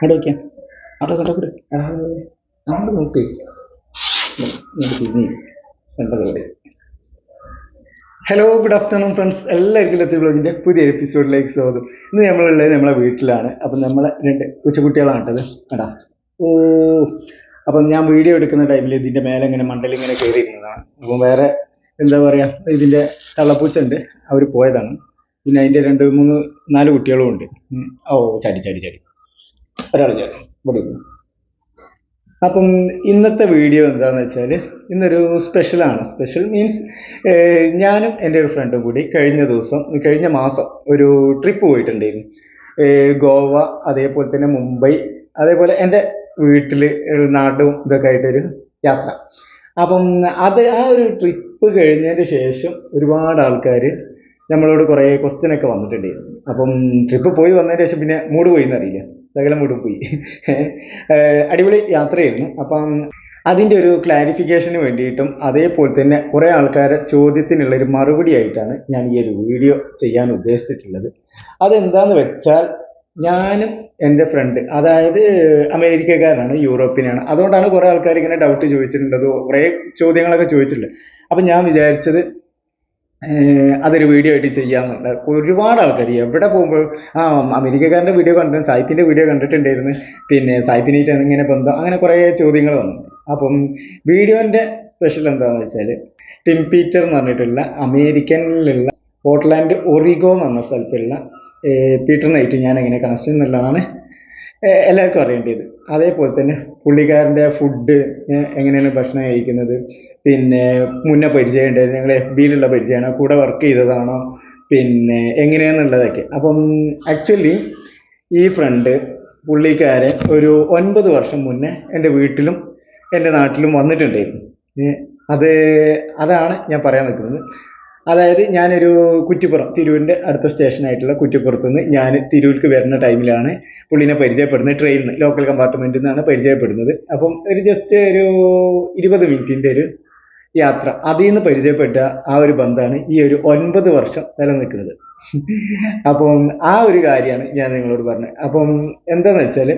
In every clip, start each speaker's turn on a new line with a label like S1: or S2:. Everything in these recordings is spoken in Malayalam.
S1: അവിടെ അങ്ങോട്ട് നോക്ക്. ഹലോ ഗുഡ് ആഫ്റ്റർനൂൺ ഫ്രണ്ട്സ് എല്ലാവർക്കും ലത്തി ബ്ലോഗിന്റെ പുതിയ എപ്പിസോഡിലേക്ക് സ്വാഗതം. ഇന്ന് നമ്മളുള്ളത് നമ്മളെ വീട്ടിലാണ്. അപ്പം നമ്മളെ രണ്ട് കൊച്ചുകുട്ടികളാണ് കേട്ടത് എടാ. ഓ അപ്പം ഞാൻ വീഡിയോ എടുക്കുന്ന ടൈമിൽ ഇതിന്റെ മേലെ ഇങ്ങനെ മണ്ടൽ ഇങ്ങനെ കയറിയിരുന്നതാണ് അപ്പം വേറെ എന്താ പറയുക ഇതിന്റെ തള്ളപ്പൂച്ച ഉണ്ട് അവർ പോയതാണ്. പിന്നെ അതിന്റെ രണ്ട് മൂന്ന് നാല് കുട്ടികളും ഉണ്ട്. ഓ ചാടി ചാടി ചാടി. ഒരാൾ ഞാൻ ഇവിടെ അപ്പം ഇന്നത്തെ വീഡിയോ എന്താണെന്ന് വെച്ചാൽ ഇന്നൊരു സ്പെഷ്യലാണ്. സ്പെഷ്യൽ മീൻസ് ഞാനും എന്റെ ഒരു ഫ്രണ്ടും കൂടി കഴിഞ്ഞ ദിവസം കഴിഞ്ഞ മാസം ഒരു ട്രിപ്പ് പോയിട്ടുണ്ടായിരുന്നു. ഗോവ അതേപോലെ തന്നെ മുംബൈ അതേപോലെ എന്റെ വീട്ടിൽ നാടും ഇതൊക്കെ ആയിട്ടൊരു യാത്ര. അപ്പം അത് ആ ഒരു ട്രിപ്പ് കഴിഞ്ഞതിന് ശേഷം ഒരുപാട് ആൾക്കാർ നമ്മളോട് കുറേ ക്വസ്റ്റ്യൻ ഒക്കെ വന്നിട്ടുണ്ടായിരുന്നു. അപ്പം ട്രിപ്പ് പോയി വന്നതിന് ശേഷം പിന്നെ മൂഡ് പോയി എന്നറിയില്ല സകലം മുടും പോയി. അടിപൊളി യാത്രയായിരുന്നു. അപ്പം അതിന്റെ ഒരു ക്ലാരിഫിക്കേഷന് വേണ്ടിയിട്ടും അതേപോലെ തന്നെ കുറേ ആൾക്കാരെ ചോദ്യത്തിനുള്ള ഒരു മറുപടി ആയിട്ടാണ് ഞാൻ ഈ ഒരു വീഡിയോ ചെയ്യാൻ ഉദ്ദേശിച്ചിട്ടുള്ളത്. അതെന്താന്ന് വെച്ചാൽ ഞാനും എന്റെ ഫ്രണ്ട് അതായത് അമേരിക്കക്കാരനാണ് യൂറോപ്യനാണ്. അതുകൊണ്ടാണ് കുറേ ആൾക്കാർ ഇങ്ങനെ ഡൗട്ട് ചോദിച്ചിട്ടുള്ളത് കുറേ ചോദ്യങ്ങളൊക്കെ ചോദിച്ചിട്ടുണ്ട് അപ്പം ഞാൻ വിചാരിച്ചത് അതൊരു വീഡിയോ ആയിട്ട് ചെയ്യാമെന്നുണ്ട് ഒരുപാട് ആൾക്കാർ എവിടെ പോകുമ്പോൾ ആ അമേരിക്കക്കാരന്റെ വീഡിയോ കണ്ടു സായിപ്പിന്റെ വീഡിയോ കണ്ടിട്ടുണ്ടായിരുന്നു. പിന്നെ സായിപ്പിനായിട്ട് ഇങ്ങനെ ബന്ധം അങ്ങനെ കുറേ ചോദ്യങ്ങൾ വന്നു. അപ്പം വീഡിയോന്റെ സ്പെഷ്യൽ എന്താണെന്ന് വെച്ചാൽ ടിം പീറ്റർ എന്ന് പറഞ്ഞിട്ടുള്ള അമേരിക്കനിലുള്ള പോർട്ട്ലാൻഡ് ഒറിഗോ എന്ന് പറഞ്ഞ സ്ഥലത്തുള്ള പീറ്ററിനായിട്ട് ഞാൻ എങ്ങനെ കണക്ഷൻ എന്നുള്ളതാണ് എല്ലാവർക്കും അറിയേണ്ടത്. അതേപോലെ തന്നെ പുള്ളിക്കാരന്റെ ഫുഡ് എങ്ങനെയാണ് ഭക്ഷണം കഴിക്കുന്നത്? പിന്നെ മുന്നേ പരിചയം ഉണ്ടായത് ഞങ്ങൾ എഫ് ബിയിലുള്ള പരിചയമാണോ. കൂടെ വർക്ക് ചെയ്തതാണോ? പിന്നെ എങ്ങനെയാണെന്നുള്ളതൊക്കെ അപ്പം ആക്ച്വലി ഈ ഫ്രണ്ട് പുള്ളിക്കാരൻ ഒരു ഒൻപത് വർഷം മുന്നേ എന്റെ വീട്ടിലും എന്റെ നാട്ടിലും വന്നിട്ടുണ്ടായിരുന്നു. അത് അതാണ് ഞാൻ പറയാൻ നിൽക്കുന്നത്. അതായത് ഞാനൊരു കുറ്റിപ്പുറം തിരൂരിന്റെ അടുത്ത സ്റ്റേഷനായിട്ടുള്ള കുറ്റിപ്പുറത്ത് നിന്ന് ഞാൻ തിരൂർക്ക് വരുന്ന ടൈമിലാണ് പുള്ളിനെ പരിചയപ്പെടുന്നത് ട്രെയിനിൽ നിന്ന് ലോക്കൽ കമ്പാർട്ട്മെന്റിൽ നിന്നാണ് പരിചയപ്പെടുന്നത്. അപ്പം ഒരു ജസ്റ്റ് ഒരു ഇരുപത് മിനിറ്റിന്റെ ഒരു യാത്ര. അതിൽ നിന്ന് പരിചയപ്പെട്ട ആ ഒരു ബന്ധമാണ് ഈ ഒരു ഒൻപത് വർഷം നിലനിൽക്കുന്നത്. അപ്പം ആ ഒരു കാര്യമാണ് ഞാൻ നിങ്ങളോട് പറഞ്ഞത്. അപ്പം എന്താണെന്ന് വെച്ചാൽ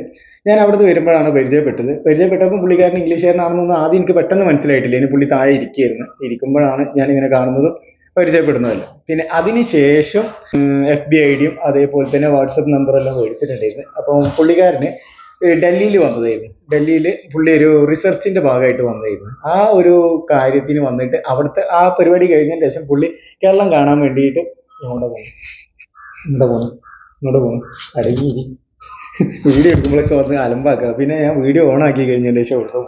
S1: ഞാൻ അവിടുന്ന് വരുമ്പോഴാണ് പരിചയപ്പെട്ടത്. പരിചയപ്പെട്ടപ്പോൾ പുള്ളിക്കാരൻ ഇംഗ്ലീഷുകാരനാണെന്നൊന്നും ആദ്യം എനിക്ക് പെട്ടെന്ന് മനസ്സിലായിട്ടില്ല. ഇനി പുള്ളി താഴെ ഇരിക്കുകയായിരുന്നു. ഇരിക്കുമ്പോഴാണ് ഞാനിങ്ങനെ കാണുന്നതും പരിചയപ്പെടുന്നതല്ല. പിന്നെ അതിന് ശേഷം എഫ് ബി ഐ ഡിയും അതേപോലെ തന്നെ വാട്സപ്പ് നമ്പറെല്ലാം മേടിച്ചിട്ടുണ്ടായിരുന്നു. അപ്പം പുള്ളിക്കാരന് ഡൽഹിയിൽ വന്നതായിരുന്നു. ഡൽഹിയിൽ പുള്ളി ഒരു റിസർച്ചിന്റെ ഭാഗമായിട്ട് വന്നതായിരുന്നു. ആ ഒരു കാര്യത്തിന് വന്നിട്ട് അവിടുത്തെ ആ പരിപാടി കഴിഞ്ഞതിന് ശേഷം പുള്ളി കേരളം കാണാൻ വേണ്ടിയിട്ട് ഇങ്ങോട്ട് പോകുന്നു ഇങ്ങോട്ട് പോകുന്നു ഇങ്ങോട്ട് പോകുന്നു അടങ്ങി വീഡിയോ എടുക്കുമ്പോഴൊക്കെ വന്ന് അലമ്പാക്കുക. പിന്നെ ഞാൻ വീഡിയോ ഓൺ ആക്കി കഴിഞ്ഞതിന് ശേഷം അവിടുത്തെ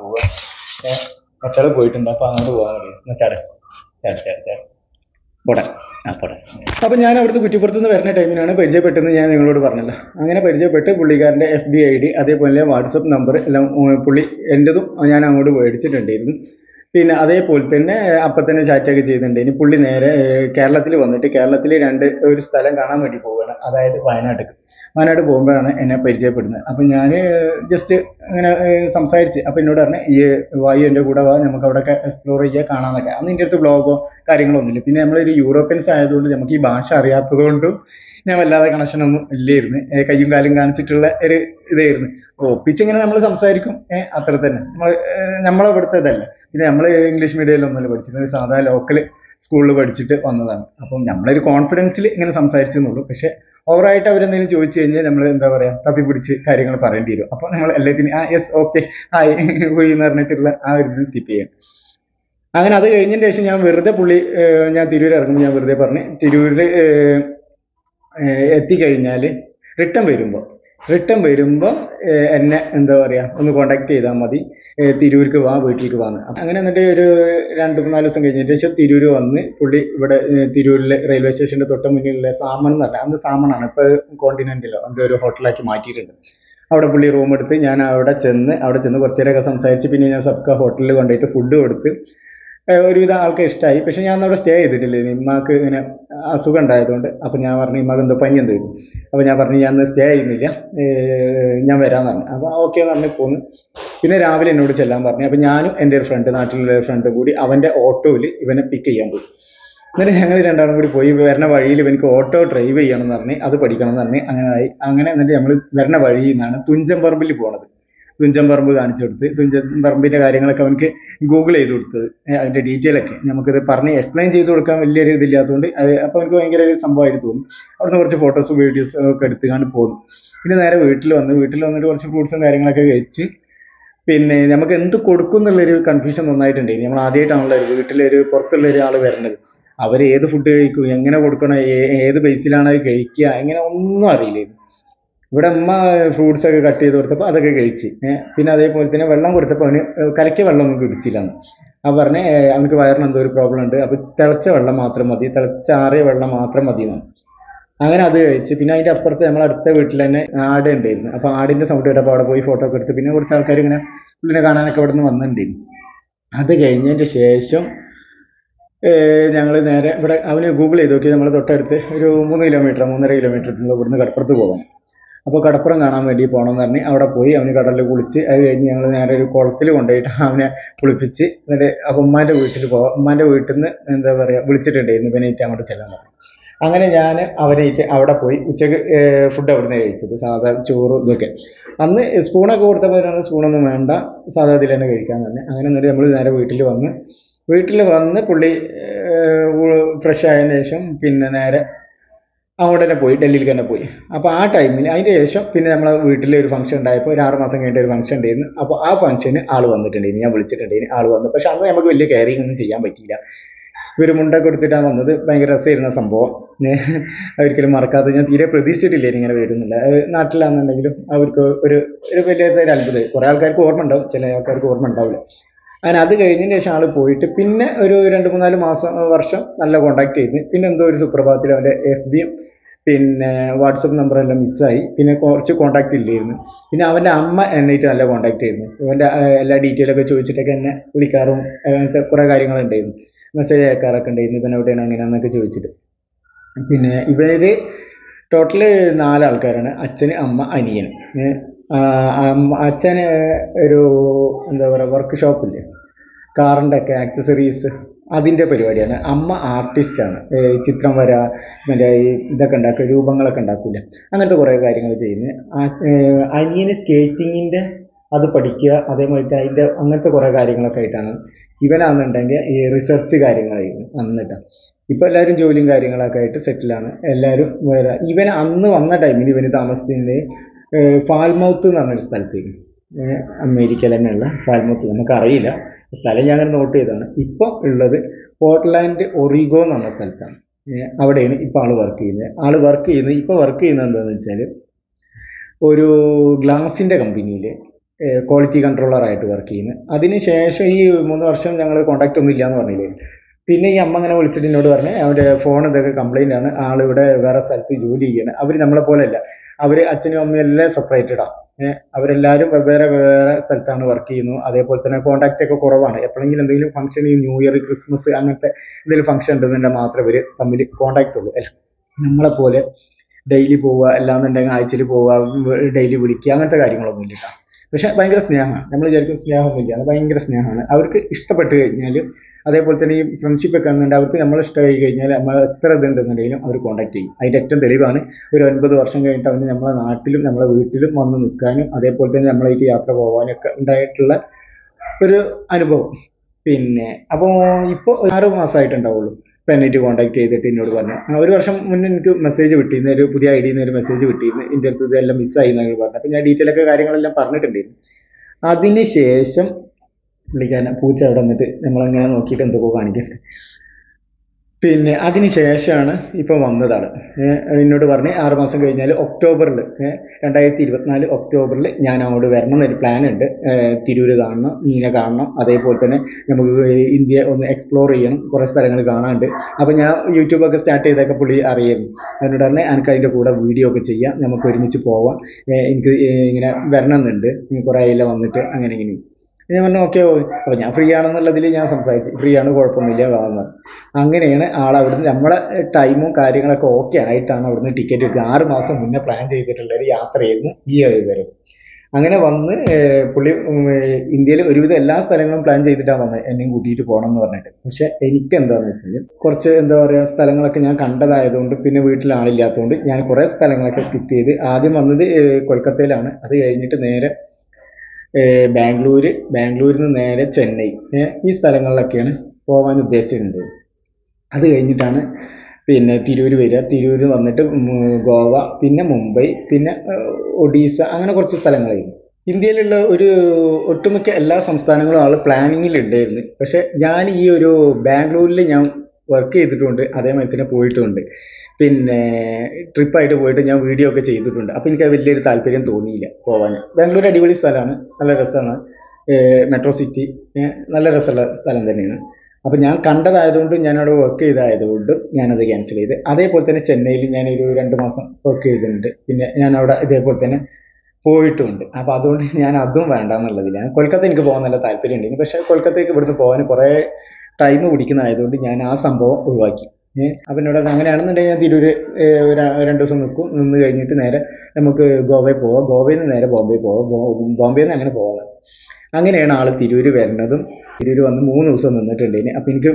S1: ഏഹ് മറ്റാൾ പോയിട്ടുണ്ട്. അപ്പൊ അങ്ങോട്ട് പോകാൻ വേണ്ടി എന്നാ ചട. ചാട ചാട ചാട. പോട്ടെ. ആ ഞാൻ അവിടുത്തെ കുറ്റിപ്പുറത്ത് നിന്ന് വരുന്ന ടൈമിനാണ് പരിചയപ്പെട്ടെന്ന് ഞാൻ നിങ്ങളോട് പറഞ്ഞല്ലോ. അങ്ങനെ പരിചയപ്പെട്ട് പുള്ളിക്കാരന്റെ എഫ് ബി ഐ ഡി അതേപോലെ വാട്സപ്പ് നമ്പർ എല്ലാം പുള്ളി എന്റെതും ഞാൻ അങ്ങോട്ട് മേടിച്ചിട്ടുണ്ടായിരുന്നു. പിന്നെ അതേപോലെ തന്നെ അപ്പം തന്നെ ചാറ്റൊക്കെ ഇനി പുള്ളി നേരെ കേരളത്തിൽ വന്നിട്ട് കേരളത്തിൽ രണ്ട് ഒരു സ്ഥലം കാണാൻ വേണ്ടി പോവുകയാണ്. അതായത് വയനാട്ടിൽ വയനാട് പോകുമ്പോഴാണ് എന്നെ പരിചയപ്പെടുന്നത്. അപ്പം ഞാൻ ജസ്റ്റ് അങ്ങനെ സംസാരിച്ച് അപ്പം എന്നോട് പറഞ്ഞു ഈ വായു എന്റെ കൂടെ വാ നമുക്ക് അവിടെയൊക്കെ എക്സ്പ്ലോർ ചെയ്യുക കാണാമെന്നൊക്കെ അന്ന് എന്റെ അടുത്ത് ബ്ലോഗോ കാര്യങ്ങളോ ഒന്നുമില്ല. പിന്നെ നമ്മളൊരു യൂറോപ്യൻസ് ആയതുകൊണ്ട് നമുക്ക് ഈ ഭാഷ അറിയാത്തതുകൊണ്ടും ഞാൻ വല്ലാതെ കണക്ഷനൊന്നും ഇല്ലായിരുന്നു. കയ്യും കാലും കാണിച്ചിട്ടുള്ള ഒരു ഇതായിരുന്നു. ഒപ്പിച്ചിങ്ങനെ നമ്മൾ സംസാരിക്കും. അത്ര തന്നെ. നമ്മൾ നമ്മളെ ഇവിടുത്തെ ഇതല്ല പിന്നെ നമ്മൾ ഇംഗ്ലീഷ് മീഡിയത്തിലൊന്നുമല്ല പഠിച്ചിരുന്നത്. സാധാ ലോക്കൽ സ്കൂളിൽ പഠിച്ചിട്ട് വന്നതാണ്. അപ്പം നമ്മളൊരു കോൺഫിഡൻസിൽ ഇങ്ങനെ സംസാരിച്ചെന്നുള്ളൂ. പക്ഷെ ഓവറായിട്ട് അവരെന്തെങ്കിലും ചോദിച്ചു കഴിഞ്ഞാൽ നമ്മൾ എന്താ പറയുക തപ്പി പിടിച്ച് കാര്യങ്ങൾ പറയേണ്ടി വരും. അപ്പോൾ നമ്മൾ എല്ലാത്തിനും ആ യെസ് ഓക്കെ ഹായ് പോയി എന്ന് പറഞ്ഞിട്ടുള്ള ആ ഒരു സ്കിപ്പ് ചെയ്യണം. അങ്ങനെ അത് കഴിഞ്ഞതിന് ശേഷം ഞാൻ വെറുതെ പുള്ളി ഞാൻ തിരൂർ ഇറങ്ങുമ്പോൾ ഞാൻ വെറുതെ പറഞ്ഞ് തിരൂരിൽ എത്തിക്കഴിഞ്ഞാൽ റിട്ടേൺ വരുമ്പോൾ റിട്ടേൺ വരുമ്പോൾ എന്നെ എന്താ പറയുക ഒന്ന് കോണ്ടാക്ട് ചെയ്താൽ മതി. തിരൂർക്ക് വാ വീട്ടിലേക്ക് വാന്ന്. അങ്ങനെ എന്നിട്ട് ഒരു രണ്ട് മൂന്നാൽ ദിവസം കഴിഞ്ഞതിന് ശേഷം തിരൂർ വന്ന് പുള്ളി ഇവിടെ തിരൂരിലെ റെയിൽവേ സ്റ്റേഷന്റെ തൊട്ട് മുന്നിലുള്ള സാമൺ എന്ന് പറഞ്ഞാൽ അന്ന് സാമണാണ് ഇപ്പോൾ കോണ്ടിനെന്റിലോ എന്റെ ഒരു ഹോട്ടലാക്കി മാറ്റിയിട്ടുണ്ട്. അവിടെ പുള്ളി റൂം എടുത്ത് ഞാൻ അവിടെ ചെന്ന് അവിടെ ചെന്ന് കുറച്ച് നേരമൊക്കെ സംസാരിച്ച് പിന്നെ ഞാൻ സബ്ക ഹോട്ടലിൽ കൊണ്ടുപോയിട്ട് ഫുഡ് കൊടുത്ത് ഒരുവിധം ആൾക്ക് ഇഷ്ടമായി പക്ഷെ ഞാൻ അവിടെ സ്റ്റേ ചെയ്തിട്ടില്ല. ഇമ്മാക്ക് ഇങ്ങനെ അസുഖം ഉണ്ടായതുകൊണ്ട് അപ്പം ഞാൻ പറഞ്ഞു ഈ എന്തോ പനി എന്തോ അപ്പോൾ ഞാൻ പറഞ്ഞു ഞാൻ സ്റ്റേ ചെയ്യുന്നില്ല ഞാൻ വരാമെന്ന് പറഞ്ഞു. അപ്പോൾ ഓക്കെ എന്ന് പറഞ്ഞു പോന്നു. പിന്നെ രാവിലെ എന്നോട് ചെല്ലാൻ പറഞ്ഞു. അപ്പം ഞാനും എന്റെ ഒരു ഫ്രണ്ട് നാട്ടിലുള്ള ഒരു ഫ്രണ്ട് കൂടി അവന്റെ ഓട്ടോയിൽ ഇവനെ പിക്ക് ചെയ്യാൻ പോയി. എന്നിട്ട് ഞങ്ങൾ രണ്ടാളും കൂടി പോയി വരുന്ന വഴിയിൽ എനിക്ക് ഓട്ടോ ഡ്രൈവ് ചെയ്യണം എന്ന് പറഞ്ഞ് അത് പഠിക്കണം എന്ന് പറഞ്ഞ് അങ്ങനെ ആയി. അങ്ങനെ എന്നിട്ട് നമ്മൾ വരുന്ന വഴിയിൽ നിന്നാണ് തുഞ്ചൻ പറമ്പിൽ പോണത്. തുഞ്ചൻ പറമ്പ് കാണിച്ചു കൊടുത്ത്. തുഞ്ചൻ പറമ്പിന്റെ കാര്യങ്ങളൊക്കെ അവനക്ക് ഗൂഗിൾ ചെയ്ത് കൊടുത്തത് അതിന്റെ ഡീറ്റെയിൽ ഒക്കെ. നമുക്കിത് പറഞ്ഞ് എക്സ്പ്ലെയിൻ ചെയ്ത് കൊടുക്കാൻ വലിയൊരു ഇതില്ലാത്തതുകൊണ്ട് അത് അപ്പോൾ എനിക്ക് ഭയങ്കര ഒരു സംഭവമായിട്ട് തോന്നും. അവിടുന്ന് കുറച്ച് ഫോട്ടോസും വീഡിയോസും ഒക്കെ എടുത്തുകൊണ്ട് പോകും പിന്നെ. നേരെ വീട്ടിൽ വന്ന് വീട്ടിൽ വന്നിട്ട് കുറച്ച് ഫ്രൂട്ട്സും കാര്യങ്ങളൊക്കെ കഴിച്ച് പിന്നെ നമുക്ക് എന്ത് കൊടുക്കും എന്നുള്ളൊരു കൺഫ്യൂഷൻ നന്നായിട്ടുണ്ട് നമ്മൾ ആദ്യമായിട്ടാണല്ലോ വീട്ടിലൊരു പുറത്തുള്ള ഒരാൾ വരുന്നത് അവർ ഏത് ഫുഡ് കഴിക്കും എങ്ങനെ കൊടുക്കണം ഏത് ബേസിലാണ് അത് കഴിക്കുക എങ്ങനെ ഒന്നും അറിയില്ലായിരുന്നു. ഇവിടെ ഉമ്മ ഫ്രൂട്ട്സ് ഒക്കെ കട്ട് ചെയ്ത് കൊടുത്തപ്പോൾ അതൊക്കെ കഴിച്ച്. പിന്നെ അതേപോലെ തന്നെ വെള്ളം കൊടുത്തപ്പോൾ അവന് കലക്കിയ വെള്ളം ഒന്നും കുടിച്ചില്ലെന്ന്. അവൻ പറഞ്ഞ് അവനക്ക് വയറിന് എന്തോ ഒരു പ്രോബ്ലം ഉണ്ട് അപ്പോൾ തിളച്ച വെള്ളം മാത്രം മതി തിളച്ചാറിയ വെള്ളം മാത്രം മതി എന്നാണ്. അങ്ങനെ അത് കഴിച്ച് പിന്നെ അതിന്റെ അപ്പുറത്ത് നമ്മൾ അടുത്ത വീട്ടിൽ തന്നെ ആട് ഉണ്ടായിരുന്നു. അപ്പോൾ ആടിന്റെ സൗണ്ട് കേട്ടപ്പോൾ അവിടെ പോയി ഫോട്ടോ ഒക്കെ എടുത്ത് പിന്നെ കുറച്ച് ആൾക്കാർ ഇങ്ങനെ പുള്ളിനെ കാണാനൊക്കെ അവിടെ നിന്ന് വന്നിട്ടുണ്ടായിരുന്നു. അത് കഴിഞ്ഞതിന്റെ ശേഷം ഞങ്ങൾ നേരെ ഇവിടെ അവന് ഗൂഗിൾ ചെയ്ത് നോക്കി. നമ്മൾ തൊട്ടടുത്ത് ഒരു മൂന്ന് കിലോമീറ്റർ മൂന്നര കിലോമീറ്റർ ഇവിടുന്ന് കടപ്പുറത്ത് പോകാൻ അപ്പോൾ കടപ്പുറം കാണാൻ വേണ്ടി പോകണമെന്ന് പറഞ്ഞ് അവിടെ പോയി അവന് കടലിൽ കുളിച്ച് അത് കഴിഞ്ഞ് ഞങ്ങൾ നേരെ ഒരു കുളത്തിൽ കൊണ്ടുപോയിട്ട് അവനെ കുളിപ്പിച്ച് എന്നിട്ട് അപ്പം ഉമ്മാന്റെ വീട്ടിൽ പോകാം ഉമ്മാന്റെ വീട്ടിൽ നിന്ന് എന്താ പറയുക വിളിച്ചിട്ടുണ്ടായിരുന്നു ഇവനായിട്ട് അങ്ങോട്ട് ചെല്ലാൻ പറഞ്ഞു. അങ്ങനെ ഞാൻ അവനായിട്ട് അവിടെ പോയി ഉച്ചയ്ക്ക് ഫുഡ് അവിടുന്ന് കഴിച്ചത്. സാധാ ചോറ് ഇതൊക്കെ. അന്ന് സ്പൂണൊക്കെ കൊടുത്തപ്പോൾ സ്പൂണൊന്നും വേണ്ട സാധാ ഇതിൽ തന്നെ കഴിക്കാൻ പറഞ്ഞു. അങ്ങനെ എന്നിട്ട് നമ്മൾ നേരെ വീട്ടിൽ വന്ന് വീട്ടിൽ വന്ന് പുള്ളി ഫ്രഷ് ആയതിനു ശേഷം പിന്നെ നേരെ അവിടെ തന്നെ പോയി ഡൽഹിയിൽ തന്നെ പോയി. അപ്പോൾ ആ ടൈമിൽ അതിന്റെ ശേഷം പിന്നെ നമ്മളെ വീട്ടിൽ ഒരു ഫംഗ്ഷൻ ഉണ്ടായപ്പോൾ ഒരു ആറ് മാസം കഴിഞ്ഞിട്ട് ഒരു ഫംഗ്ഷൻ ഉണ്ടായിരുന്നു. അപ്പോൾ ആ ഫംഗ്ഷന് ആൾ വന്നിട്ടുണ്ടായിരുന്നു. ഞാൻ വിളിച്ചിട്ടുണ്ടായിരുന്നു ആൾ വന്നു. പക്ഷെ അന്ന് നമുക്ക് വലിയ കെയറിങ് ഒന്നും ചെയ്യാൻ പറ്റിയില്ല. ഇവർ മുണ്ടൊക്കെ എടുത്തിട്ടാണ് വന്നത്. ഭയങ്കര രസമായിരുന്ന സംഭവം. ഒരിക്കലും മറക്കാതെ ഞാൻ തീരെ പ്രതീക്ഷിച്ചിട്ടില്ല ഇങ്ങനെ വരുന്നില്ല നാട്ടിലാണെന്നുണ്ടെങ്കിലും അവർക്ക് ഒരു ഒരു വലിയ ഒരു അത്ഭുതം. കുറേ ആൾക്കാർക്ക് ഓർമ്മ ഉണ്ടാവും. ചില ആൾക്കാർക്ക് ഓർമ്മ ഉണ്ടാവില്ല. അങ്ങനെ അത് കഴിഞ്ഞതിന് ശേഷം ആൾ പോയിട്ട് പിന്നെ ഒരു രണ്ട് മൂന്നാൽ മാസം വർഷം നല്ല കോണ്ടാക്ട് ചെയ്ത്. പിന്നെ എന്തോ ഒരു സുപ്രഭാതത്തിൽ അവന്റെ എഫ് ബിയും പിന്നെ വാട്സപ്പ് നമ്പറെല്ലാം മിസ്സായി പിന്നെ കുറച്ച് കോണ്ടാക്ട് ഇല്ലായിരുന്നു. പിന്നെ അവന്റെ അമ്മ എന്നിട്ട് നല്ല കോണ്ടാക്ട് ആയിരുന്നു. ഇവന്റെ എല്ലാ ഡീറ്റെയിലൊക്കെ ചോദിച്ചിട്ടൊക്കെ എന്നെ വിളിക്കാറും അങ്ങനത്തെ കുറേ കാര്യങ്ങളുണ്ടായിരുന്നു. മെസ്സേജ് അയക്കാറൊക്കെ ഉണ്ടായിരുന്നു. ഇവൻ എവിടെയാണ് അങ്ങനെയാണെന്നൊക്കെ ചോദിച്ചിട്ട്. പിന്നെ ഇവർ ടോട്ടൽ നാലാൾക്കാരാണ് അച്ഛന് അമ്മ അനിയൻ. അച്ഛൻ ഒരു എന്താ പറയുക വർക്ക് ഷോപ്പില്ലേ കാറിന്റെ ഒക്കെ ആക്സസറീസ് അതിന്റെ പരിപാടിയാണ്. അമ്മ ആർട്ടിസ്റ്റാണ് ചിത്രം വര മറ്റേ ഈ ഇതൊക്കെ ഉണ്ടാക്കുക രൂപങ്ങളൊക്കെ ഉണ്ടാക്കില്ല അങ്ങനത്തെ കുറേ കാര്യങ്ങൾ ചെയ്യുന്നത് അനിയന് സ്കേറ്റിങ്ങിന്റെ അത് പഠിക്കുക അതേമാതിരി അതിന്റെ അങ്ങനത്തെ കുറേ കാര്യങ്ങളൊക്കെ ആയിട്ടാണ്. ഇവനാണെന്നുണ്ടെങ്കിൽ ഈ റിസർച്ച് കാര്യങ്ങളായിരുന്നു അന്നിട്ട്. ഇപ്പോൾ എല്ലാവരും ജോലിയും കാര്യങ്ങളൊക്കെ ആയിട്ട് സെറ്റിലാണ് എല്ലാവരും വേറെ ഇവൻ അന്ന് വന്ന ടൈമിൽ ഇവന് താമസിച്ചിരുന്നത് ഫാൽമൗത്ത് എന്ന് പറഞ്ഞൊരു സ്ഥലത്തേക്ക് അമേരിക്കയിൽ തന്നെയുള്ള ഫാൽമൗത്ത്. നമുക്കറിയില്ല. സ്ഥലം ഞാൻ അങ്ങനെ നോട്ട് ചെയ്തതാണ്. ഇപ്പോൾ ഉള്ളത് പോർട്ട്ലാൻഡ് ഒറിഗോ എന്ന് പറഞ്ഞ സ്ഥലത്താണ്. അവിടെയാണ് ഇപ്പോൾ ആൾ വർക്ക് ചെയ്യുന്നത്. ആൾ വർക്ക് ചെയ്യുന്നത് ഇപ്പോൾ വർക്ക് ചെയ്യുന്നത് എന്താണെന്ന് വെച്ചാൽ ഒരു ഗ്ലാസിന്റെ കമ്പനിയിൽ ക്വാളിറ്റി കൺട്രോളറായിട്ട് വർക്ക് ചെയ്യുന്നത് അതിന് ശേഷം ഈ മൂന്ന് വർഷം ഞങ്ങൾ കോണ്ടാക്റ്റ് ഒന്നും ഇല്ല എന്ന് പറഞ്ഞില്ലേ? പിന്നെ ഈ അമ്മ അങ്ങനെ വിളിച്ചിട്ട് എന്നോട് പറഞ്ഞു അവന്റെ ഫോൺ ഇതൊക്കെ കംപ്ലൈന്റ് ആണ്. ആളിവിടെ വേറെ സ്ഥലത്ത് ജോലി ചെയ്യണം. അവർ നമ്മളെ പോലെയല്ല അവർ അച്ഛനും അമ്മയും എല്ലാം സെപ്പറേറ്റഡാണ് അവരെല്ലാവരും വെവ്വേറെ വേറെ സ്ഥലത്താണ് വർക്ക് ചെയ്യുന്നു. അതേപോലെ തന്നെ കോണ്ടാക്റ്റ് ഒക്കെ കുറവാണ്. എപ്പോഴെങ്കിലും എന്തെങ്കിലും ഫംഗ്ഷൻ ഈ ന്യൂ ഇയർ ക്രിസ്മസ് അങ്ങനത്തെ എന്തെങ്കിലും ഫംഗ്ഷൻ ഉണ്ടെന്നുണ്ടെങ്കിൽ മാത്രമേ ഇവർ തമ്മിൽ കോണ്ടാക്റ്റ് ഉള്ളൂ. നമ്മളെ പോലെ ഡെയിലി പോവുക അല്ലാന്നുണ്ടെങ്കിൽ ആഴ്ചയിൽ പോവുക ഡെയിലി വിളിക്കുക അങ്ങനത്തെ കാര്യങ്ങളൊന്നും ഇല്ല പക്ഷെ ഭയങ്കര സ്നേഹമാണ്. നമ്മൾ വിചാരിക്കും സ്നേഹമൊന്നുമില്ല. അത് ഭയങ്കര സ്നേഹമാണ്. അവർക്ക് ഇഷ്ടപ്പെട്ട് കഴിഞ്ഞാൽ അതേപോലെ തന്നെ ഈ ഫ്രണ്ട്ഷിപ്പ് ഒക്കെ ആണെന്നുണ്ടെങ്കിൽ അവർക്ക് നമ്മൾ ഇഷ്ടമായി കഴിഞ്ഞാൽ നമ്മൾ എത്ര ഇതുണ്ടെന്നുണ്ടെങ്കിലും അവർ കോൺടാക്ട് ചെയ്യും. അതിന്റെ ഏറ്റവും തെളിവാണ് ഒരു ഒൻപത് വർഷം കഴിഞ്ഞിട്ട് അവന് നമ്മളെ നാട്ടിലും നമ്മളെ വീട്ടിലും വന്ന് നിൽക്കാനും അതേപോലെ തന്നെ നമ്മളായിട്ട് യാത്ര പോകാനും ഒക്കെ ഉണ്ടായിട്ടുള്ള ഒരു അനുഭവം. പിന്നെ അപ്പോൾ ഇപ്പോൾ ആറ് മാസമായിട്ടുണ്ടാവുള്ളൂ. ഇപ്പം എന്നിട്ട് കോൺടാക്ട് ചെയ്തിട്ട് എന്നോട് പറഞ്ഞു. ഒരു വർഷം മുന്നേ എനിക്ക് മെസ്സേജ് വിട്ടിരുന്നു. ഒരു പുതിയ ഐ ഡിയിൽ നിന്ന് ഒരു മെസ്സേജ് വിട്ടിരുന്നു. എന്റെ അടുത്ത് ഇതെല്ലാം മിസ്സായി എന്നൊക്കെ പറഞ്ഞു. അപ്പം ഞാൻ ഡീറ്റെയിൽ ഒക്കെ കാര്യങ്ങളെല്ലാം പറഞ്ഞിട്ടുണ്ടായിരുന്നു. അതിന് ശേഷം പുള്ളിക്കാരൻ പൂച്ച അവിടെ വന്നിട്ട് നമ്മളങ്ങനെ നോക്കിയിട്ട് എന്തൊക്കെ കാണിക്കുന്നുണ്ട് പിന്നെ അതിന് ശേഷമാണ് ഇപ്പം വന്നതാണ്. എന്നോട് പറഞ്ഞ് ആറ് മാസം കഴിഞ്ഞാൽ ഒക്ടോബറിൽ രണ്ടായിരത്തി ഇരുപത്തിനാല് ഒക്ടോബറിൽ ഞാൻ അങ്ങോട്ട് വരണം എന്നൊരു പ്ലാൻ ഉണ്ട്. തിരൂര് കാണണം മീനെ കാണണം അതേപോലെ തന്നെ നമുക്ക് ഇന്ത്യ ഒന്ന് എക്സ്പ്ലോർ ചെയ്യണം കുറേ സ്ഥലങ്ങൾ കാണാനുണ്ട്. അപ്പോൾ ഞാൻ യൂട്യൂബൊക്കെ സ്റ്റാർട്ട് ചെയ്തൊക്കെ പുള്ളി അറിയായിരുന്നു. എന്നോട് പറഞ്ഞ് എനിക്ക് അതിന്റെ കൂടെ വീഡിയോ ഒക്കെ ചെയ്യാം നമുക്ക് ഒരുമിച്ച് പോവാം. എനിക്ക് ഇങ്ങനെ വരണം എന്നുണ്ട് കുറേ എല്ലാം വന്നിട്ട് അങ്ങനെ ഇങ്ങനെ. ഞാൻ പറഞ്ഞു ഓക്കെ അപ്പോൾ ഞാൻ ഫ്രീ ആണെന്നുള്ളതിൽ ഞാൻ സംസാരിച്ചു ഫ്രീ ആണ് കുഴപ്പമൊന്നുമില്ല വാങ്ങുന്നത് അങ്ങനെയാണ് ആൾ അവിടുന്ന് നമ്മളെ ടൈമും കാര്യങ്ങളൊക്കെ ഓക്കെ ആയിട്ടാണ് അവിടുന്ന് ടിക്കറ്റ് എടുക്കുക ആറ് മാസം മുന്നേ പ്ലാൻ ചെയ്തിട്ടുള്ള ഒരു യാത്രയായിരുന്നു ഈ വരവ് അങ്ങനെ വന്ന് പുള്ളി ഇന്ത്യയിൽ ഒരുവിധം എല്ലാ സ്ഥലങ്ങളും പ്ലാൻ ചെയ്തിട്ടാണ് വന്നത്. എന്നെയും കൂട്ടിയിട്ട് പോകണം എന്ന് പറഞ്ഞിട്ട്. പക്ഷെ എനിക്ക് എന്താന്ന് വെച്ചാൽ കുറച്ച് എന്താ പറയുക സ്ഥലങ്ങളൊക്കെ ഞാൻ കണ്ടതായതുകൊണ്ട് പിന്നെ വീട്ടിൽ ആളില്ലാത്തതുകൊണ്ട് ഞാൻ കുറേ സ്ഥലങ്ങളൊക്കെ സ്കിപ്പ് ചെയ്ത് ആദ്യം വന്നത് കൊൽക്കത്തയിലാണ്. അത് കഴിഞ്ഞിട്ട് നേരെ ഏഹ്, ബാംഗ്ലൂര് ബാംഗ്ലൂരിൽ നിന്ന് നേരെ ചെന്നൈ. ഈ സ്ഥലങ്ങളിലൊക്കെയാണ് പോകാൻ ഉദ്ദേശിച്ചിട്ടുണ്ട് അത് കഴിഞ്ഞിട്ടാണ് പിന്നെ തിരൂർ വരിക. തിരൂർ വന്നിട്ട് ഗോവ പിന്നെ മുംബൈ പിന്നെ ഒഡീസ അങ്ങനെ കുറച്ച് സ്ഥലങ്ങളായിരുന്നു. ഇന്ത്യയിലുള്ള ഒരു ഒട്ടുമിക്ക എല്ലാ സംസ്ഥാനങ്ങളും ആൾ പ്ലാനിങ്ങിൽ ഉണ്ടായിരുന്നു പക്ഷെ ഞാൻ ഈ ഒരു ബാംഗ്ലൂരിൽ ഞാൻ വർക്ക് ചെയ്തിട്ടുണ്ട്. അതേമാതിരി തന്നെ പോയിട്ടുണ്ട്. പിന്നെ ട്രിപ്പായിട്ട് പോയിട്ട് ഞാൻ വീഡിയോ ഒക്കെ ചെയ്തിട്ടുണ്ട്. അപ്പോൾ എനിക്ക് വലിയൊരു താല്പര്യം തോന്നിയില്ല പോകാൻ ബാംഗ്ലൂർ അടിപൊളി സ്ഥലമാണ്. നല്ല രസമാണ്. Metro city. നല്ല രസമുള്ള സ്ഥലം തന്നെയാണ്. അപ്പോൾ ഞാൻ കണ്ടതായതുകൊണ്ട് ഞാനവിടെ വർക്ക് ചെയ്തതായതുകൊണ്ട് ഞാനത് ക്യാൻസൽ ചെയ്ത്. അതേപോലെ തന്നെ ചെന്നൈയിൽ ഞാനൊരു രണ്ട് മാസം വർക്ക് ചെയ്തിട്ടുണ്ട്. പിന്നെ ഞാൻ അവിടെ ഇതേപോലെ തന്നെ പോയിട്ടുമുണ്ട് അപ്പോൾ അതുകൊണ്ട് ഞാൻ അതും വേണ്ട എന്നുള്ളതിലാണ് കൊൽക്കത്ത എനിക്ക് പോകാൻ നല്ല താല്പര്യം ഉണ്ടായിരുന്നു പക്ഷേ കൊൽക്കത്തയ്ക്ക് ഇവിടുന്ന് പോകാൻ കുറേ ടൈം പിടിക്കുന്നതായതുകൊണ്ട് ഞാൻ ആ സംഭവം ഒഴിവാക്കി. അപ്പം എന്നോട് അങ്ങനെയാണെന്നുണ്ടെങ്കിൽ ഞാൻ തിരൂർ രണ്ട് ദിവസം നിൽക്കും. നിന്ന് കഴിഞ്ഞിട്ട് നേരെ നമുക്ക് ഗോവയിൽ പോവാം. ഗോവയിൽ നിന്ന് നേരെ ബോംബെ പോവാം. ബോംബെയിൽ നിന്ന് അങ്ങനെ പോകാം അങ്ങനെയാണ് ആൾ തിരൂർ വരുന്നതും. തിരൂർ വന്ന് മൂന്ന് ദിവസം നിന്നിട്ടുണ്ട്. ഇനി അപ്പം എനിക്ക്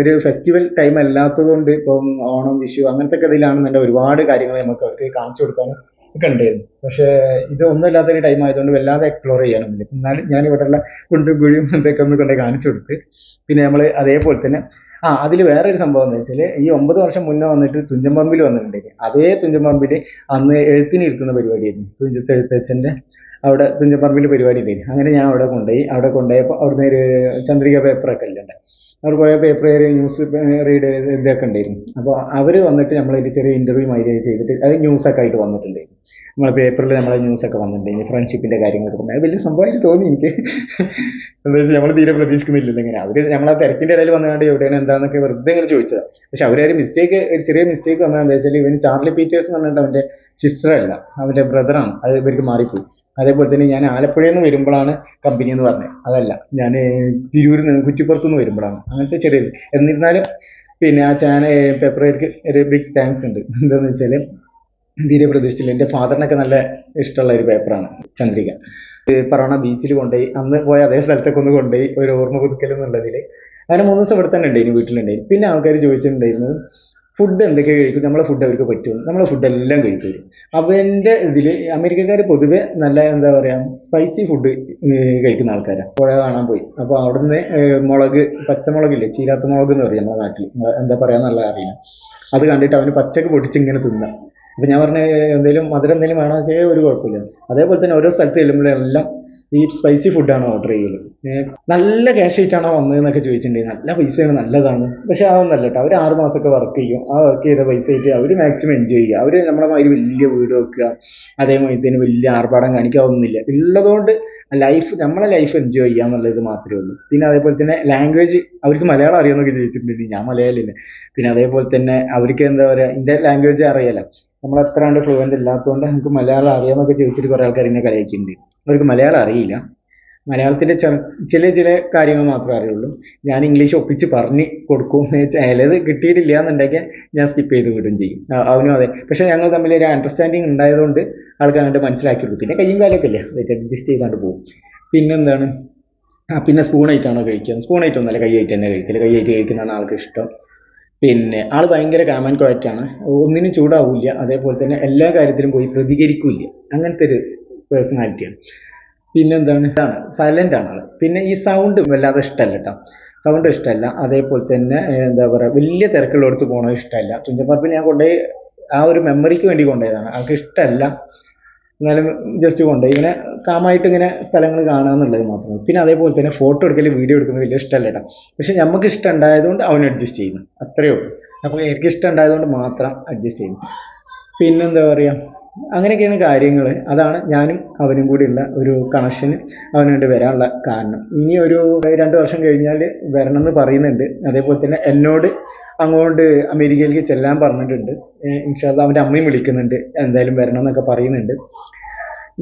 S1: ഒരു ഫെസ്റ്റിവൽ ടൈം അല്ലാത്തതുകൊണ്ട് ഇപ്പം ഓണം വിഷു അങ്ങനത്തെ ഒക്കെ ഇതിലാണെന്നുണ്ടെങ്കിൽ ഒരുപാട് കാര്യങ്ങൾ നമുക്ക് അവർക്ക് കാണിച്ചു കൊടുക്കാനും ഒക്കെ ഉണ്ടായിരുന്നു. പക്ഷേ ഇത് ഒന്നുമില്ലാത്തൊരു ടൈം ആയതുകൊണ്ട് വല്ലാതെ എക്സ്പ്ലോർ ചെയ്യാനൊന്നുമില്ല എന്നാലും ഞാൻ ഇവിടെയുള്ള കുണ്ടും കുഴിയും എന്തൊക്കെ ഒന്ന് കൊണ്ടേ കാണിച്ചു കൊടുത്ത്. പിന്നെ നമ്മൾ അതേപോലെ തന്നെ ആ അതിൽ വേറൊരു സംഭവം എന്ന് വെച്ചാൽ ഈ ഒമ്പത് വർഷം മുന്നേ വന്നിട്ട് തുഞ്ചൻപറമ്പിൽ വന്നിട്ടുണ്ടെങ്കിൽ അതേ തുഞ്ചൻപറമ്പിൽ അന്ന് എഴുത്തിന് ഇരുത്തുന്ന തുഞ്ചത്ത് എഴുത്തച്ഛന്റെ അവിടെ തുഞ്ചൻപറമ്പിൽ പരിപാടി ഉണ്ടായിരുന്നു അങ്ങനെ ഞാൻ അവിടെ കൊണ്ടുപോയി. അവിടെ കൊണ്ടുപോയപ്പോൾ അവിടുന്ന് ഒരു ചന്ദ്രിക പേപ്പറൊക്കെ ഉണ്ട് അവർ കുറേ പേപ്പർ ന്യൂസ് റീഡ് ഇതൊക്കെ ഉണ്ടായിരുന്നു അപ്പോൾ അവർ വന്നിട്ട് നമ്മളൊരു ചെറിയ ഇന്റർവ്യൂ മാതിരി ചെയ്തിട്ട് അത് ന്യൂസൊക്കെ ആയിട്ട് വന്നിട്ടുണ്ടായിരുന്നു. നമ്മളെ പേപ്പറിൽ നമ്മളെ ന്യൂസൊക്കെ വന്നിട്ടുണ്ടായിരുന്നു. ഫ്രണ്ട്ഷിപ്പിന്റെ കാര്യങ്ങളൊക്കെ പറഞ്ഞു വലിയ സംഭവമായിട്ട് തോന്നി എനിക്ക്. എന്താ വെച്ചാൽ നമ്മൾ തീരെ പ്രതീക്ഷിക്കുന്നില്ലല്ലോ ഇങ്ങനെ. അവർ നമ്മളെ തിരക്കിന്റെ ഇടയിൽ വന്നുകൊണ്ട് എവിടെയാണ് എന്താണെന്നൊക്കെ വെറുതെ ഇങ്ങനെ ചോദിച്ചത്. പക്ഷെ അവരൊരു മിസ്റ്റേക്ക് ഒരു ചെറിയ മിസ്റ്റേക്ക് വന്നത്. എന്താ വെച്ചാൽ ഇവന് ചാർലി പീറ്റേഴ്സ് എന്ന് പറഞ്ഞിട്ട് അവന്റെ സിസ്റ്ററല്ല അവന്റെ ബ്രദറാണ് അത് ഇവർക്ക് മാറിപ്പോയി. അതേപോലെ തന്നെ ഞാൻ ആലപ്പുഴയിൽ നിന്ന് വരുമ്പോഴാണ് കമ്പനി എന്ന് പറഞ്ഞത്. അതല്ല ഞാൻ തിരൂരിൽ നിന്ന് കുറ്റിപ്പുറത്തു നിന്ന് വരുമ്പോഴാണ്. അങ്ങനത്തെ ചെറിയത് എന്നിരുന്നാലും പിന്നെ ആ ചാനൽ പേപ്പറുകൾക്ക് ഒരു ബിഗ് താങ്ക്സ് ഉണ്ട്. എന്താണെന്ന് വെച്ചാൽ തീരെ പ്രതീക്ഷിച്ചില്ല എന്റെ ഫാദറിനൊക്കെ നല്ല ഇഷ്ടമുള്ള ഒരു പേപ്പറാണ് ചന്ദ്രിക. പറവണ ബീച്ചിൽ കൊണ്ടുപോയി അന്ന് പോയ അതേ സ്ഥലത്തൊക്കെ ഒന്ന് കൊണ്ടുപോയി ഒരു ഓർമ്മ പുതുക്കൽ എന്നുള്ളതിൽ അങ്ങനെ മൂന്ന് ദിവസം ഇവിടെ തന്നെ ഉണ്ടായിരുന്നു വീട്ടിലുണ്ടായിരുന്നു. പിന്നെ ആൾക്കാർ ചോദിച്ചിട്ടുണ്ടായിരുന്നത് ഫുഡ് എന്തൊക്കെ കഴിക്കും നമ്മളെ ഫുഡ് അവർക്ക് പറ്റും. നമ്മളെ ഫുഡ് എല്ലാം കഴിക്കും അവന്റെ ഇതിൽ അമേരിക്കക്കാർ പൊതുവെ നല്ല എന്താ പറയുക സ്പൈസി ഫുഡ് കഴിക്കുന്ന ആൾക്കാരാണ് പുഴ കാണാൻ പോയി. അപ്പോൾ അവിടുന്ന് മുളക് പച്ചമുളകില്ലേ ചീരാത്ത മുളക് എന്ന് പറയും നമ്മുടെ നാട്ടിൽ എന്താ പറയുക നല്ല അറിയില്ല. അത് കണ്ടിട്ട് അവന് പച്ചക്ക് പൊട്ടിച്ച് ഇങ്ങനെ തിന്നാം. അപ്പം ഞാൻ പറഞ്ഞ എന്തെങ്കിലും മധുരം എന്തെങ്കിലും വേണമെന്ന് വെച്ചാൽ ഒരു കുഴപ്പമില്ല. അതേപോലെ തന്നെ ഓരോ സ്ഥലത്ത് ചെല്ലുമ്പോഴെല്ലാം ഈ സ്പൈസി ഫുഡാണ് ഓർഡർ ചെയ്യൽ. ഏഹ് നല്ല ക്യാഷ് ആയിട്ടാണോ വന്നതെന്നൊക്കെ ചോദിച്ചിട്ടുണ്ടെങ്കിൽ നല്ല പൈസയാണ് നല്ലതാണ്. പക്ഷെ അതൊന്നല്ല കേട്ടോ. അവർ ആറ് മാസമൊക്കെ വർക്ക് ചെയ്യും. ആ വർക്ക് ചെയ്ത പൈസ ആയിട്ട് അവർ മാക്സിമം എൻജോയ് ചെയ്യുക. അവർ നമ്മളെ മാതിരി വലിയ വീട് വെക്കുക. അതേമാതിരി തന്നെ വലിയ ആർഭാടം കാണിക്കാവുന്നില്ല ഉള്ളതുകൊണ്ട് ലൈഫ് നമ്മളെ ലൈഫ് എൻജോയ് ചെയ്യുക എന്നുള്ളത് മാത്രമേ ഉള്ളൂ. പിന്നെ അതേപോലെ തന്നെ ലാംഗ്വേജ് അവർക്ക് മലയാളം അറിയാമെന്നൊക്കെ ചോദിച്ചിട്ടുണ്ടെങ്കിൽ ഞാൻ മലയാളിയല്ലേ. പിന്നെ അതേപോലെ തന്നെ അവർക്ക് എന്താ പറയുക എന്റെ ലാംഗ്വേജ് അറിയാലോ. നമ്മൾ അത്ര കണ്ട് ഫ്ലുവന്റ് ഇല്ലാത്തതുകൊണ്ട് നമുക്ക് മലയാളം അറിയാമെന്നൊക്കെ ചോദിച്ചിട്ട് കുറേ ആൾക്കാർ എന്നെ കളിയാക്കിയിട്ടുണ്ട് അവർക്ക് മലയാളം അറിയില്ല. മലയാളത്തിന്റെ ചില ചില കാര്യങ്ങൾ മാത്രമേ അറിയുള്ളൂ. ഞാൻ ഇംഗ്ലീഷ് ഒപ്പിച്ച് പറഞ്ഞ് കൊടുക്കും ചിലത് കിട്ടിയിട്ടില്ല എന്നുണ്ടെങ്കിൽ ഞാൻ സ്കിപ്പ് ചെയ്ത് വിടും ചെയ്യും. അവനും അതെ. പക്ഷേ ഞങ്ങൾ തമ്മിൽ ഒരു അണ്ടർസ്റ്റാൻഡിങ് ഉണ്ടായതുകൊണ്ട് ആൾക്ക് അങ്ങോട്ട് കൊടുക്കും. പിന്നെ കയ്യും കാലൊക്കെ ഇല്ല? അഡ്ജസ്റ്റ് ചെയ്താണ്ട് പോകും പിന്നെ എന്താണ്? ആ പിന്നെ സ്പൂൺ സ്പൂണായിട്ടാണോ കഴിക്കുക കൈ കൈയായിട്ട് തന്നെ കഴിക്കൽ. കൈയായിട്ട് കഴിക്കുന്നതാണ് ആൾക്ക് ഇഷ്ടം. പിന്നെ ആൾ ഭയങ്കര കാം ആൻഡ് ആണ്. ഒന്നിനും ചൂടാവില്ല. അതേപോലെ തന്നെ എല്ലാ കാര്യത്തിലും പോയി പ്രതികരിക്കില്ല. അങ്ങനത്തെ ഒരു പേഴ്സണാലിറ്റിയാണ് പിന്നെന്താണ്? ഇതാണ്. സൈലന്റ് ആണ് ആൾ പിന്നെ ഈ സൗണ്ട് വല്ലാതെ ഇഷ്ടമല്ല കേട്ടോ സൗണ്ട് ഇഷ്ടമല്ല അതേപോലെ തന്നെ എന്താ പറയുക വലിയ തിരക്കുള്ളിടത്ത് പോകണത് ഇഷ്ടമല്ല തുഞ്ചപ്പറമ്പിൽ ഞാൻ കൊണ്ടുപോയി ആ ഒരു മെമ്മറിക്ക് വേണ്ടി കൊണ്ടുപോയതാണ് ആൾക്ക് ഇഷ്ടമല്ല എന്നാലും ജസ്റ്റ് കൊണ്ടുപോയി. ഇങ്ങനെ കാമായിട്ട് ഇങ്ങനെ സ്ഥലങ്ങൾ കാണുക എന്നുള്ളത് മാത്രമേ പിന്നെ അതേപോലെ തന്നെ ഫോട്ടോ എടുക്കൽ വീഡിയോ എടുക്കുന്നത് വലിയ ഇഷ്ടമല്ല കേട്ടോ. പക്ഷെ നമുക്ക് ഇഷ്ടം ഉണ്ടായതുകൊണ്ട് അവൻ അഡ്ജസ്റ്റ് ചെയ്യുന്നു. അത്രയേ ഉള്ളൂ. അപ്പോൾ എനിക്ക് ഇഷ്ടം ഉണ്ടായതുകൊണ്ട് മാത്രം അഡ്ജസ്റ്റ് ചെയ്യുന്നു. പിന്നെന്താ പറയുക അങ്ങനെയൊക്കെയാണ് കാര്യങ്ങൾ. അതാണ് ഞാനും അവനും കൂടിയുള്ള ഒരു കണക്ഷന് അവനുകൊണ്ട് വരാനുള്ള കാരണം. ഇനി ഒരു രണ്ട് വർഷം കഴിഞ്ഞാൽ വരണം എന്ന് പറയുന്നുണ്ട്. അതേപോലെ തന്നെ എന്നോട് അങ്ങോട്ട് അമേരിക്കയിലേക്ക് ചെല്ലാൻ പറഞ്ഞിട്ടുണ്ട്. ഇൻഷാല്ല അവന്റെ അമ്മയും വിളിക്കുന്നുണ്ട്. എന്തായാലും വരണം എന്നൊക്കെ പറയുന്നുണ്ട്.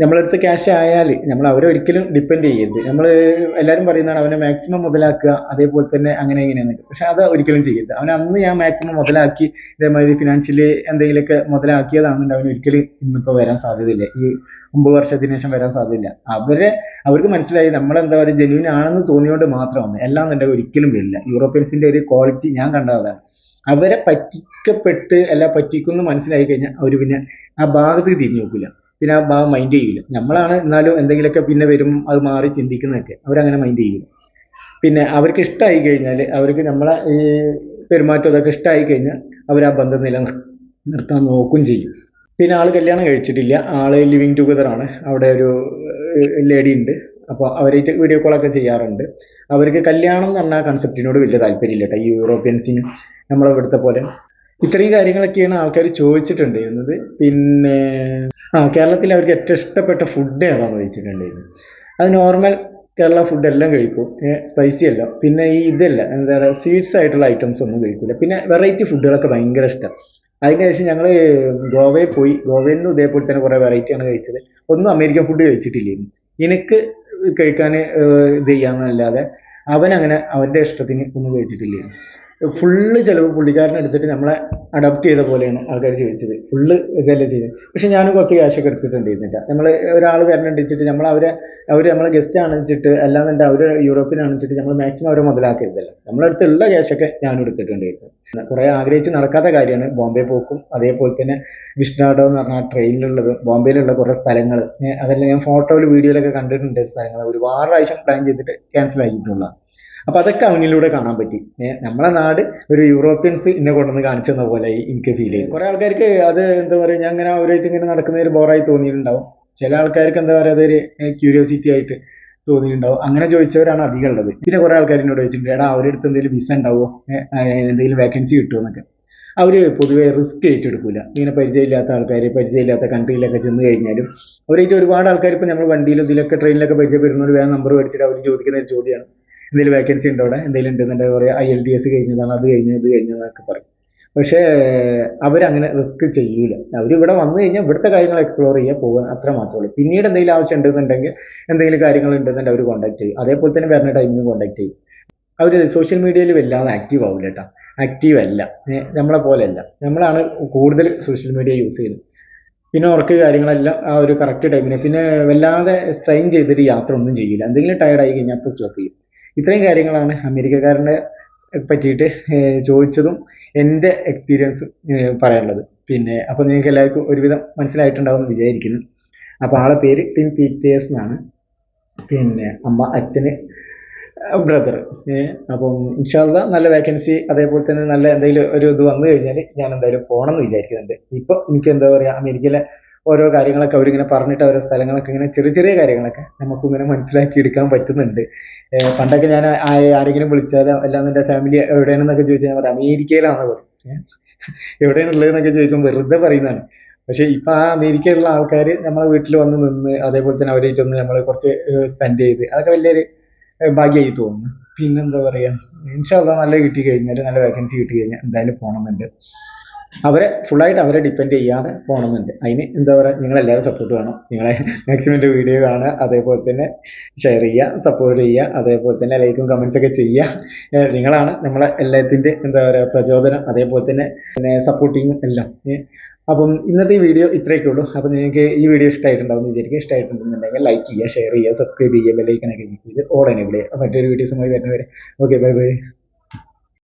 S1: നമ്മളടുത്ത് ക്യാഷ് ആയാൽ നമ്മൾ അവരെ ഒരിക്കലും ഡിപ്പെൻഡ് ചെയ്യരുത്. നമ്മൾ എല്ലാവരും പറയുന്നതാണ് അവനെ മാക്സിമം മുതലാക്കുക അതേപോലെ തന്നെ അങ്ങനെ ഇങ്ങനെയെന്നൊക്കെ. പക്ഷെ അത് ഒരിക്കലും ചെയ്യരുത്. അവൻ അന്ന് ഞാൻ മാക്സിമം മുതലാക്കി ഇതേമാതിരി ഫിനാൻഷ്യലി എന്തെങ്കിലുമൊക്കെ മുതലാക്കിയതാണെന്നുണ്ട് അവൻ ഒരിക്കലും ഇന്നിപ്പോൾ വരാൻ സാധ്യതയില്ല. ഈ ഒമ്പത് വർഷത്തിന് ശേഷം വരാൻ സാധ്യതയില്ല. അവരെ അവർക്ക് മനസ്സിലായി നമ്മളെന്താ പറയുക ജെന്യൂൻ ആണെന്ന് തോന്നിയോണ്ട് മാത്രമാണ്. എല്ലാം എന്നുണ്ടെങ്കിൽ ഒരിക്കലും വരില്ല. യൂറോപ്യൻസിന്റെ ഒരു ക്വാളിറ്റി ഞാൻ കണ്ടതാണ്. അവരെ പറ്റിക്കപ്പെട്ട് അല്ല പറ്റിക്കുന്നു മനസ്സിലായി കഴിഞ്ഞാൽ അവർ പിന്നെ ആ ഭാഗത്തേക്ക് തിരിഞ്ഞു നോക്കില്ല പിന്നെ ആ ഭാഗം മൈൻഡ് ചെയ്യില്ല നമ്മളാണ് എന്നാലും എന്തെങ്കിലുമൊക്കെ പിന്നെ വരും അത് മാറി ചിന്തിക്കുന്നതൊക്കെ അവരങ്ങനെ മൈൻഡ് ചെയ്യില്ല പിന്നെ അവർക്ക് ഇഷ്ടമായി കഴിഞ്ഞാൽ അവർക്ക് നമ്മളെ ഈ പെരുമാറ്റം അതൊക്കെ ഇഷ്ടമായി കഴിഞ്ഞാൽ അവർ ആ ബന്ധം നില നിർത്താൻ നോക്കും ചെയ്യും. പിന്നെ ആൾ കല്യാണം കഴിച്ചിട്ടില്ല. ആൾ ലിവിങ് ടുഗദർ ആണ്. അവിടെ ഒരു ലേഡി ഉണ്ട്. അപ്പോൾ അവരായിട്ട് വീഡിയോ കോളൊക്കെ ചെയ്യാറുണ്ട്. അവർക്ക് കല്യാണം എന്ന് പറഞ്ഞ കൺസെപ്റ്റിനോട് വലിയ താല്പര്യമില്ല കേട്ടോ. ഈ യൂറോപ്യൻസിന് നമ്മളെ ഇവിടുത്തെ പോലെ. ഇത്രയും കാര്യങ്ങളൊക്കെയാണ് ആൾക്കാർ ചോദിച്ചിട്ടുണ്ടായിരുന്നത്. പിന്നെ ആ കേരളത്തിൽ അവർക്ക് ഏറ്റവും ഇഷ്ടപ്പെട്ട ഫുഡ് ഏതാണെന്ന് ചോദിച്ചിട്ടുണ്ടായിരുന്നു. അത് നോർമൽ കേരള ഫുഡ് എല്ലാം കഴിക്കും. സ്പൈസി അല്ല. പിന്നെ ഈ ഇതല്ല എന്താ പറയുക സ്വീറ്റ്സ് ആയിട്ടുള്ള ഐറ്റംസ് ഒന്നും കഴിക്കില്ല പിന്നെ വെറൈറ്റി ഫുഡുകളൊക്കെ ഭയങ്കര ഇഷ്ടം. അതിന് ശേഷം ഞങ്ങൾ ഗോവയിൽ പോയി. ഗോവയിൽ നിന്ന് ഇതേപോലെ തന്നെ കുറേ വെറൈറ്റിയാണ് കഴിച്ചത്. ഒന്നും അമേരിക്കൻ ഫുഡ് കഴിച്ചിട്ടില്ലായിരുന്നു എനിക്ക് കഴിക്കാൻ ഇത് ചെയ്യാമെന്നല്ലാതെ അവൻ അങ്ങനെ അവന്റെ ഇഷ്ടത്തിന് ഒന്നും കഴിച്ചിട്ടില്ലായിരുന്നു ഫുള്ള് ചിലവ് പുള്ളിക്കാരനെടുത്തിട്ട് നമ്മളെ അഡോപ്റ്റ് ചെയ്ത പോലെയാണ് ആൾക്കാർ ചോദിച്ചത്. ഫുള്ള് ഇതല്ലേ ചെയ്തത് പക്ഷെ ഞാനും കുറച്ച് ക്യാഷൊക്കെ എടുത്തിട്ടുണ്ടായിരുന്നില്ല. നമ്മൾ ഒരാൾ വരണുണ്ട് വെച്ചിട്ട് നമ്മൾ അവരെ അവർ നമ്മളെ ഗസ്റ്റ് ആണെന്നിച്ചിട്ട് അല്ലാന്നുണ്ട് അവർ യൂറോപ്പിയൻ ആണെന്നിച്ചിട്ട് നമ്മൾ മാക്സിമം അവരെ മുതലാക്കരുതല്ലോ. നമ്മളടുത്തുള്ള ക്യാഷൊക്കെ ഞാനും എടുത്തിട്ടുണ്ടായിരുന്നു. കുറേ ആഗ്രഹിച്ച് നടക്കാത്ത കാര്യമാണ് ബോംബെ പോക്കും അതേപോലെ തന്നെ വിഷ്ണാഡോ എന്ന് പറഞ്ഞാൽ ട്രെയിനിലുള്ളത് ബോംബെയിലുള്ള കുറേ സ്ഥലങ്ങൾ അതെല്ലാം ഞാൻ ഫോട്ടോയിൽ വീഡിയോയിലൊക്കെ കണ്ടിട്ടുണ്ട് സ്ഥലങ്ങൾ ഒരുപാട് പ്രാവശ്യം പ്ലാൻ ചെയ്തിട്ട് ക്യാൻസൽ ആയിട്ടുള്ളതാണ് അപ്പൊ അതൊക്കെ അവനിലൂടെ കാണാൻ പറ്റി. നമ്മളെ നാട് ഒരു യൂറോപ്യൻസ് ഇന്നെ കൊണ്ടുവന്ന് കാണിച്ചെന്ന പോലെ എനിക്ക് ഫീൽ ചെയ്തു. കുറെ ആൾക്കാർക്ക് അത് എന്താ പറയുക ഞാൻ അങ്ങനെ അവരായിട്ട് ഇങ്ങനെ നടക്കുന്നതിൽ ബോറായി തോന്നിയിട്ടുണ്ടാവും. ചില ആൾക്കാർക്ക് എന്താ പറയുക അതൊരു ക്യൂരിയോസിറ്റി ആയിട്ട് തോന്നിയിട്ടുണ്ടാവും. അങ്ങനെ ചോദിച്ചവരാണ് അധികം ഉള്ളത്. പിന്നെ കുറെ ആൾക്കാർ എന്നോട് ചോദിച്ചിട്ടുണ്ട് എടാ അവരുടെ അടുത്ത് എന്തെങ്കിലും വിസ ഉണ്ടാവോ? എന്തെങ്കിലും വേക്കൻസി കിട്ടുമോ എന്നൊക്കെ. അവർ പൊതുവെ റിസ്ക് ഏറ്റെടുക്കില്ല ഇങ്ങനെ പരിചയമില്ലാത്ത ആൾക്കാർ പരിചയമില്ലാത്ത കൺട്രിയിലൊക്കെ ചെന്ന് കഴിഞ്ഞാലും അവരായിട്ട് ഒരുപാട് ആൾക്കാർ ഇപ്പോൾ നമ്മൾ വണ്ടിയിലും ഇതിലൊക്കെ ട്രെയിനിലൊക്കെ പരിചയപ്പെടുന്നവർ വേറെ നമ്പർ മേടിച്ചിട്ട് അവർ ചോദിക്കുന്ന ഒരു ചോദ്യമാണ് എന്തെങ്കിലും വേക്കൻസി ഉണ്ടോ അവിടെ? എന്തെങ്കിലും ഉണ്ടെന്നുണ്ടെങ്കിൽ പറയാം ഐ എൽ ടി എസ് കഴിഞ്ഞതാണ് അത് കഴിഞ്ഞു ഇത് കഴിഞ്ഞതെന്നൊക്കെ പറയും. പക്ഷേ അവരങ്ങനെ റിസ്ക് ചെയ്യൂല. അവരിവിടെ വന്നു കഴിഞ്ഞാൽ ഇവിടുത്തെ കാര്യങ്ങൾ എക്സ്പ്ലോർ ചെയ്യുക പോകുക അത്ര മാത്രമേ ഉള്ളൂ. പിന്നീട് എന്തെങ്കിലും ആവശ്യം ഉണ്ടെന്നുണ്ടെങ്കിൽ എന്തെങ്കിലും കാര്യങ്ങൾ ഉണ്ടെന്നുണ്ടെങ്കിൽ അവർ കോൺടാക്ട് ചെയ്യും. അതേപോലെ തന്നെ വരുന്ന ടൈമിന് കോൺടാക്ട് ചെയ്യും. അവർ സോഷ്യൽ മീഡിയയിൽ വല്ലാതെ ആക്റ്റീവ് ആവില്ല കേട്ടോ. ആക്റ്റീവ് അല്ല. നമ്മളെ പോലെ അല്ല നമ്മളാണ് കൂടുതൽ സോഷ്യൽ മീഡിയ യൂസ് ചെയ്യുന്നത്. പിന്നെ ഉറക്ക് കാര്യങ്ങളെല്ലാം ആ ഒരു കറക്റ്റ് ടൈമിന് പിന്നെ വല്ലാതെ സ്ട്രെയിൻ ചെയ്തിട്ട് യാത്ര ഒന്നും ചെയ്യില്ല എന്തെങ്കിലും ടയർഡ് ആയി കഴിഞ്ഞാൽ അപ്പോൾ സ്റ്റോപ്പ് ചെയ്യും. ഇത്രയും കാര്യങ്ങളാണ് അമേരിക്കക്കാരനെ പറ്റിയിട്ട് ചോദിച്ചതും എന്റെ എക്സ്പീരിയൻസും പറയാനുള്ളത്. പിന്നെ അപ്പോൾ നിങ്ങൾക്ക് എല്ലാവർക്കും ഒരുവിധം മനസ്സിലായിട്ടുണ്ടാവും എന്ന് വിചാരിക്കുന്നു. അപ്പോൾ ആളെ പേര് ടിം പീറ്റേഴ്സ് എന്നാണ്. പിന്നെ അമ്മ അച്ഛന് ബ്രദർ അപ്പം ഇൻഷാല്ല നല്ല വേക്കൻസി അതേപോലെ തന്നെ നല്ല എന്തെങ്കിലും ഒരു ഇത് വന്നു കഴിഞ്ഞാൽ ഞാൻ എന്തായാലും പോകണം എന്ന് വിചാരിക്കുന്നുണ്ട്. ഇപ്പോൾ എനിക്ക് എന്താ പറയുക അമേരിക്കയിലെ ഓരോ കാര്യങ്ങളൊക്കെ അവരിങ്ങനെ പറഞ്ഞിട്ട് ഓരോ സ്ഥലങ്ങളൊക്കെ ഇങ്ങനെ ചെറിയ ചെറിയ കാര്യങ്ങളൊക്കെ നമുക്ക് ഇങ്ങനെ മനസ്സിലാക്കി എടുക്കാൻ പറ്റുന്നുണ്ട് പണ്ടൊക്കെ ഞാൻ ആരെങ്കിലും വിളിച്ചാൽ എല്ലാം എന്റെ ഫാമിലി എവിടെയാണെന്നൊക്കെ ചോദിച്ചാൽ ഞാൻ പറയാം അമേരിക്കയിലാണെന്ന് പറയും. എവിടെയാണ് ഉള്ളതെന്നൊക്കെ ചോദിക്കുമ്പോൾ വെറുതെ പറയുന്നതാണ്. പക്ഷെ ഇപ്പൊ ആ അമേരിക്കയിലുള്ള ആൾക്കാർ നമ്മളെ വീട്ടിൽ വന്ന് നിന്ന് അതേപോലെ തന്നെ അവരായിട്ടൊന്ന് നമ്മൾ കുറച്ച് സ്പെൻഡ് ചെയ്ത് അതൊക്കെ വലിയൊരു ഭാഗ്യമായി തോന്നുന്നു. പിന്നെന്താ പറയാ? ഇൻഷാല്ല നല്ല കിട്ടി കഴിഞ്ഞാൽ നല്ല വേക്കൻസി കിട്ടി കഴിഞ്ഞാൽ എന്തായാലും പോകണമെന്നുണ്ട് അവരെ ഫുള്ളായിട്ട് അവരെ ഡിപ്പെൻഡ് ചെയ്യാതെ പോകണമെന്നുണ്ട് അതിന് എന്താ പറയുക നിങ്ങളെല്ലാവരും സപ്പോർട്ട് വേണം. നിങ്ങളെ മാക്സിമം എന്റെ വീഡിയോ കാണുക അതേപോലെ തന്നെ ഷെയർ ചെയ്യുക സപ്പോർട്ട് ചെയ്യുക അതേപോലെ തന്നെ ലൈക്കും കമൻസ് ഒക്കെ ചെയ്യുക. നിങ്ങളാണ് നമ്മളെ എല്ലാത്തിന്റെ എന്താ പറയുക പ്രചോദനം അതേപോലെ തന്നെ പിന്നെ സപ്പോർട്ടിങ്ങും എല്ലാം. അപ്പം ഇന്നത്തെ ഈ വീഡിയോ ഇത്രയൊക്കെ ഉള്ളൂ. അപ്പം നിങ്ങൾക്ക് ഈ വീഡിയോ ഇഷ്ടമായിട്ടുണ്ടാവും വിചാരിക്കും ഇഷ്ടമായിട്ടുണ്ടെന്നുണ്ടെങ്കിൽ ലൈക്ക് ചെയ്യുക ഷെയർ ചെയ്യുക സബ്സ്ക്രൈബ് ചെയ്യുക ബെല്ലൈക്കനൊക്കെ ക്ലിക്ക് ചെയ്ത് മറ്റൊരു വീഡിയോസുമായി വരുന്നവരെ. Okay bye bye